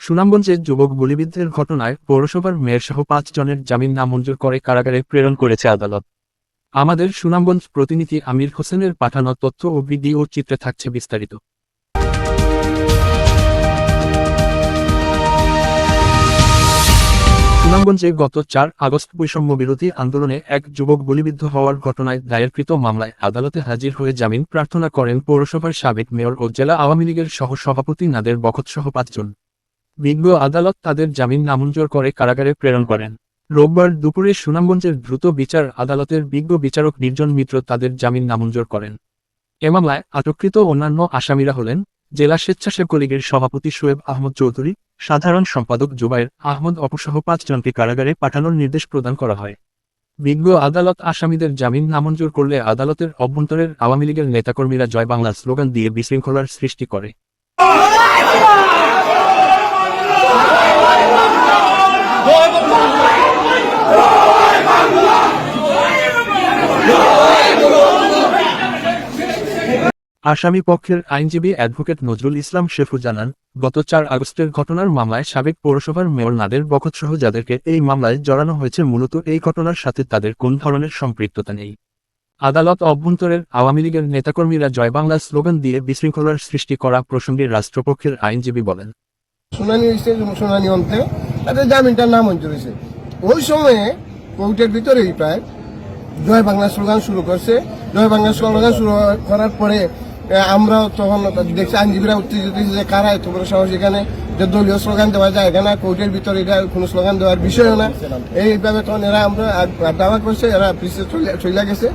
সুনামগঞ্জে যুবক গুলিবিদ্ধের ঘটনায় পৌরসভার মেয়র সহ পাঁচ জনের জামিন নামঞ্জুর করে কারাগারে প্রেরণ করেছে আদালত। আমাদের সুনামগঞ্জ প্রতিনিধি আমির হোসেনের পাঠানো তথ্য ও ভিডিও চিত্রে থাকছে বিস্তারিত। সুনামগঞ্জে গত চার আগস্ট বৈষম্য বিরোধী আন্দোলনে এক যুবক গুলিবিদ্ধ হওয়ার ঘটনায় দায়েরকৃত মামলায় আদালতে হাজির হয়ে জামিন প্রার্থনা করেন পৌরসভার সাবেক মেয়র ও জেলা আওয়ামী লীগের সহ সভাপতি নাদের বখতসহ পাঁচজন। বিজ্ঞ আদালত তাদের জামিন নামঞ্জুর করে কারাগারে প্রেরণ করেন। রোববার দুপুরে সুনামগঞ্জের দ্রুত বিচার আদালতের বিজ্ঞ বিচারক নির্জন মিত্র তাদের জামিন নামঞ্জুর করেন। এ মামলায় আটককৃত অন্যান্য আসামিরা হলেন জেলা স্বেচ্ছাসেবক লীগের সভাপতি সোয়েব আহমদ চৌধুরী, সাধারণ সম্পাদক জুবাইর আহমদ অপসহ পাঁচজনকে কারাগারে পাঠানোর নির্দেশ প্রদান করা হয়। বিজ্ঞ আদালত আসামিদের জামিন নামঞ্জুর করলে আদালতের অভ্যন্তরের আওয়ামী লীগের নেতাকর্মীরা জয় বাংলা স্লোগান দিয়ে বিশৃঙ্খলার সৃষ্টি করে। আসামি পক্ষের আইনজীবী অ্যাডভোকেট নজরুল ইসলাম শেফু জানান, গত চার আগস্টের ঘটনার মামলায় সাবেক পৌরসভার মেয়র নাদের বখতসহ যাদেরকে এই মামলায় জড়ানো হয়েছে, মূলত এই ঘটনার সাথে তাদের কোন ধরনের সম্পৃক্ততা নেই। আদালত অভ্যন্তরের আওয়ামী লীগের নেতাকর্মীরা জয় বাংলা স্লোগান দিয়ে বিশৃঙ্খলার সৃষ্টি করা প্রসঙ্গে রাষ্ট্রপক্ষের আইনজীবী বলেন। শুনানি হয়েছে শুনানি অন্তে, তাদের জামিনটার নাম হয়েছে। ওই সময়ে কোর্টের ভিতরেই প্রায় জয় বাংলা স্লোগান শুরু করছে। জয় বাংলা স্লোগান শুরু করার পরে আমরাও তখন দেখছি আইনজীবীরা উত্তেজিত যে কারা বড় সাহস এখানে, যে দলীয় স্লোগান দেওয়া যায়, এখানে কোর্টের ভিতরে এটা কোনো স্লোগান দেওয়ার বিষয়ও না। এইভাবে তখন এরা আমরা দাওয়া করছে এরা পিছিয়ে চলে গেছে।